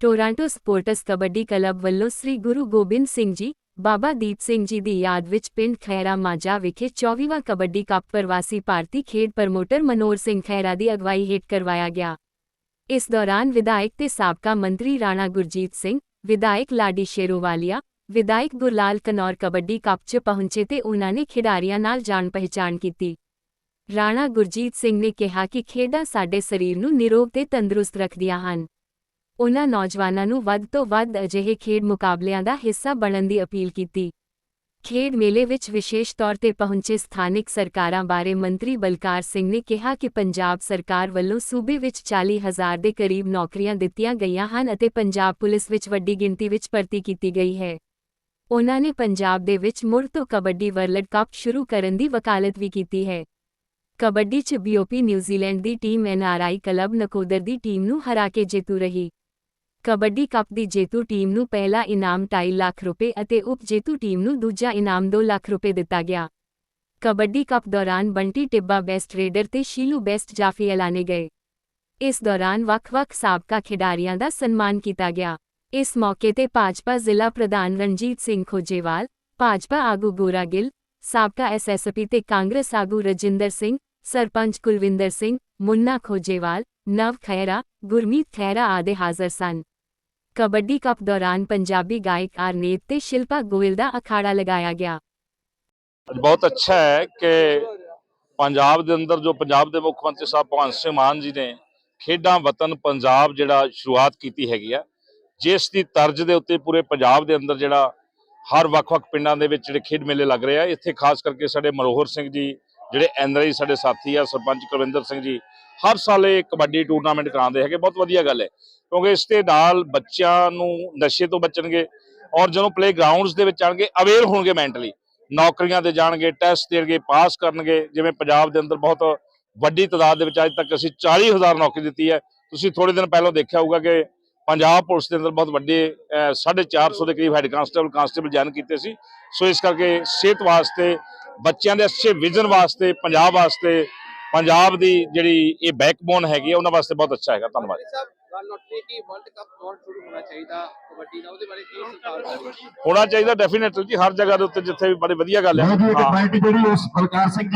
Toronto sports kabaddi club ਵੱਲੋਂ ਸ੍ਰੀ ਗੁਰੂ ਗੋਬਿੰਦ ਸਿੰਘ ਜੀ, ਬਾਬਾ ਦੀਪ ਸਿੰਘ ਜੀ ਦੀ ਯਾਦ ਵਿੱਚ ਪਿੰਡ ਖੈਰਾ ਮਾਝਾ ਵਿਖੇ 24ਵਾਂ ਕਬੱਡੀ ਕੱਪ ਪ੍ਰਵਾਸੀ ਭਾਰਤੀ ਖੇਡ ਪ੍ਰਮੋਟਰ ਮਨੋਰ ਸਿੰਘ ਖੈਰਾ ਦੀ ਅਗਵਾਈ ਹੇਠ ਕਰਵਾਇਆ ਗਿਆ। ਇਸ ਦੌਰਾਨ ਵਿਧਾਇਕ ਤੇ ਸਾਬਕਾ ਮੰਤਰੀ ਰਾਣਾ ਗੁਰਜੀਤ ਸਿੰਘ, ਵਿਧਾਇਕ ਲਾਡੀ ਸ਼ੇਰੋਵਾਲੀਆ, ਵਿਧਾਇਕ ਗੁਰਲਾਲ ਕਨੌਰ ਕਬੱਡੀ ਕੱਪ 'ਚ ਪਹੁੰਚੇ ਤੇ ਉਨ੍ਹਾਂ ਨੇ ਖਿਡਾਰੀਆਂ ਨਾਲ ਜਾਣ ਪਹਿਚਾਣ ਕੀਤੀ। ਰਾਣਾ ਗੁਰਜੀਤ ਸਿੰਘ ਨੇ ਕਿਹਾ ਕਿ ਖੇਡਾਂ ਸਾਡੇ ਸਰੀਰ ਨੂੰ ਨਿਰੋਗ ਤੇ ਤੰਦਰੁਸਤ ਰੱਖਦੀਆਂ ਹਨ। ਉਹਨਾਂ ਨੌਜਵਾਨਾਂ ਨੂੰ ਵੱਧ ਤੋਂ ਵੱਧ ਅਜਿਹੇ ਖੇਡ ਮੁਕਾਬਲਿਆਂ ਦਾ ਹਿੱਸਾ ਬਣਨ ਦੀ ਅਪੀਲ ਕੀਤੀ। ਖੇਡ ਮੇਲੇ ਵਿੱਚ ਵਿਸ਼ੇਸ਼ ਤੌਰ ਤੇ ਪਹੁੰਚੇ ਸਥਾਨਕ ਸਰਕਾਰਾਂ ਬਾਰੇ ਮੰਤਰੀ ਬਲਕਾਰ ਸਿੰਘ ਨੇ ਕਿਹਾ ਕਿ ਪੰਜਾਬ ਸਰਕਾਰ ਵੱਲੋਂ ਸੂਬੇ ਵਿੱਚ 40 ਹਜ਼ਾਰ ਦੇ ਕਰੀਬ ਨੌਕਰੀਆਂ ਦਿੱਤੀਆਂ ਗਈਆਂ ਹਨ ਅਤੇ ਪੰਜਾਬ ਪੁਲਿਸ ਵਿੱਚ ਵੱਡੀ ਗਿਣਤੀ ਵਿੱਚ ਭਰਤੀ ਕੀਤੀ ਗਈ ਹੈ। ਉਨ੍ਹਾਂ ਨੇ ਪੰਜਾਬ ਦੇ ਵਿੱਚ ਮੁੜ ਤੋਂ ਕਬੱਡੀ ਵਰਲਡ ਕੱਪ ਸ਼ੁਰੂ ਕਰਨ ਦੀ ਵਕਾਲਤ ਵੀ ਕੀਤੀ ਹੈ। ਕਬੱਡੀ 'ਚ ਬੀਓਪੀ ਨਿਊਜ਼ੀਲੈਂਡ ਦੀ ਟੀਮ ਐਨਆਰਆਈ ਕਲੱਬ ਨਕੋਦਰ ਦੀ ਟੀਮ ਨੂੰ ਹਰਾ ਕੇ ਜੇਤੂ ਰਹੀ। ਕਬੱਡੀ ਕੱਪ ਦੀ ਜੇਤੂ ਟੀਮ ਨੂੰ ਪਹਿਲਾ ਇਨਾਮ 2.5 ਲੱਖ ਰੁਪਏ ਅਤੇ ਉਪ ਜੇਤੂ ਟੀਮ ਨੂੰ ਦੂਜਾ ਇਨਾਮ 2 ਲੱਖ ਰੁਪਏ ਦਿੱਤਾ ਗਿਆ। ਕਬੱਡੀ ਕੱਪ ਦੌਰਾਨ ਬੰਟੀ ਟਿੱਬਾ ਬੈਸਟ ਰੇਡਰ ਤੇ ਸ਼ੀਲੂ ਬੈਸਟ ਜਾਫੀ ਐਲਾਨੇ ਗਏ। ਇਸ ਦੌਰਾਨ ਵੱਖ-ਵੱਖ ਸਾਬਕਾ ਖਿਡਾਰੀਆਂ ਦਾ ਸਨਮਾਨ ਕੀਤਾ ਗਿਆ। ਇਸ ਮੌਕੇ ਤੇ ਭਾਜਪਾ ਜ਼ਿਲ੍ਹਾ ਪ੍ਰਧਾਨ ਰਣਜੀਤ ਸਿੰਘ ਖੋਜੇਵਾਲ, ਭਾਜਪਾ ਆਗੂ ਗੋਰਾ ਗਿੱਲ, ਸਾਬਕਾ ਐਸਐਸਪੀ ਤੇ ਕਾਂਗਰਸ ਆਗੂ ਰਜਿੰਦਰ ਸਿੰਘ, ਸਰਪੰਚ ਕੁਲਵਿੰਦਰ ਸਿੰਘ, ਮੁੰਨਾ ਖੋਜੇਵਾਲ ਨਵ ਖੈਰਾ ਗੁਰਮੀਤ ਖੈਰਾ ਆਦਿ ਹਾਜ਼ਰ ਸਨ। ਕਬੱਡੀ ਕੱਪ ਦੌਰਾਨ ਪੰਜਾਬੀ ਗਾਇਕ ਆਰਨੇਤ ਤੇ ਸ਼ਿਲਪਾ ਗੋਇਲ ਦਾ ਅਖਾੜਾ ਲਗਾਇਆ ਗਿਆ। ਬਹੁਤ ਅੱਛਾ ਹੈ ਕਿ ਪੰਜਾਬ ਦੇ ਅੰਦਰ ਜੋ ਪੰਜਾਬ ਦੇ ਮੁੱਖ ਮੰਤਰੀ ਸਾਹਿਬ ਭਗਵੰਤ ਸਿੰਘ ਮਾਨ ਜੀ ਨੇ ਖੇਡਾਂ ਵਤਨ ਪੰਜਾਬ ਜਿਹੜਾ ਸ਼ੁਰੂਆਤ ਕੀਤੀ ਹੈਗੀ ਆ, ਜਿਸ ਦੀ ਤਰਜ਼ ਦੇ ਉੱਤੇ ਪੂਰੇ ਪੰਜਾਬ ਦੇ ਅੰਦਰ ਜਿਹੜਾ ਹਰ ਵੱਖ-ਵੱਖ ਪਿੰਡਾਂ ਦੇ ਵਿੱਚ ਜਿਹੜੇ ਖੇਡ ਮੇਲੇ ਲੱਗ ਰਹੇ ਆ, ਇੱਥੇ ਖਾਸ ਕਰਕੇ ਸਾਡੇ ਮਨੋਹਰ ਸਿੰਘ ਜੀ ਜਿਹੜੇ ਐਨਆਰਆਈ ਸਾਡੇ ਸਾਥੀ ਆ, ਸਰਪੰਚ ਕੁਲਵਿੰਦਰ ਸਿੰਘ ਜੀ, ਹਰ ਸਾਲ ਇਹ ਕਬੱਡੀ ਟੂਰਨਾਮੈਂਟ ਕਰਾਉਂਦੇ ਹੈਗੇ, ਬਹੁਤ ਵਧੀਆ ਗੱਲ ਹੈ। ਕਿਉਂਕਿ ਇਸ ਦੇ ਨਾਲ ਬੱਚਿਆਂ ਨੂੰ ਨਸ਼ੇ ਤੋਂ ਬਚਣਗੇ ਔਰ ਜਦੋਂ ਪਲੇ ਗਰਾਊਂਡਸ ਦੇ ਵਿੱਚ ਆਣਗੇ ਅਵੇਅਰ ਹੋਣਗੇ ਮੈਂਟਲੀ ਨੌਕਰੀਆਂ ਤੇ ਜਾਣਗੇ ਟੈਸਟ ਦੇਣਗੇ ਪਾਸ ਕਰਨਗੇ। ਜਿਵੇਂ ਪੰਜਾਬ ਦੇ ਅੰਦਰ ਬਹੁਤ ਵੱਡੀ ਤਾਦਾਦ ਦੇ ਵਿੱਚ ਅੱਜ ਤੱਕ ਅਸੀਂ 40000 ਨੌਕਰੀ ਦਿੱਤੀ ਹੈ। ਤੁਸੀਂ ਥੋੜੇ ਦਿਨ ਪਹਿਲਾਂ ਦੇਖਿਆ ਹੋਊਗਾ ਕਿ ਪੰਜਾਬ ਪੁਲਿਸ ਦੇ ਅੰਦਰ ਬਹੁਤ ਵੱਡੇ ਅਹ, 450 ਦੇ ਕਰੀਬ ਹੈਡ ਕਾਂਸਟੇਬਲ ਕਾਂਸਟੇਬਲ ਜਨ ਕੀਤੇ ਸੀ। ਸੋ ਇਸ ਕਰਕੇ ਸਿਹਤ ਵਾਸਤੇ ਬੱਚਿਆਂ ਦੇ ਅੱਛੇ ਵਿਜ਼ਨ ਵਾਸਤੇ ਪੰਜਾਬ ਵਾਸਤੇ ਪੰਜਾਬ ਦੀ ਜਿਹੜੀ ਇਹ ਬੈਕਬੋਨ ਹੈਗੀ ਹੈ ਉਹਨਾਂ ਵਾਸਤੇ ਬਹੁਤ ਅੱਛਾ ਹੈਗਾ। ਧੰਨਵਾਦ। ਸਾਹਿਬ ਗੱਲ ਉੱਠੀ ਕਿ ਵਰਲਡ ਕੱਪ ਸ਼ੁਰੂ ਹੋਣਾ ਚਾਹੀਦਾ ਕਬੱਡੀ ਦਾ ਉਹਦੇ ਬਾਰੇ ਕੀ ਸਰਕਾਰ ਹੋਣਾ ਚਾਹੀਦਾ ਡੈਫੀਨਿਟਲੀ ਜੀ ਹਰ ਜਗ੍ਹਾ ਦੇ ਉੱਤੇ ਜਿੱਥੇ ਵੀ ਬੜੀ ਵਧੀਆ ਗੱਲ ਹੈ। ਜਿਹੜੀ ਉਸ ਸਿੰਘ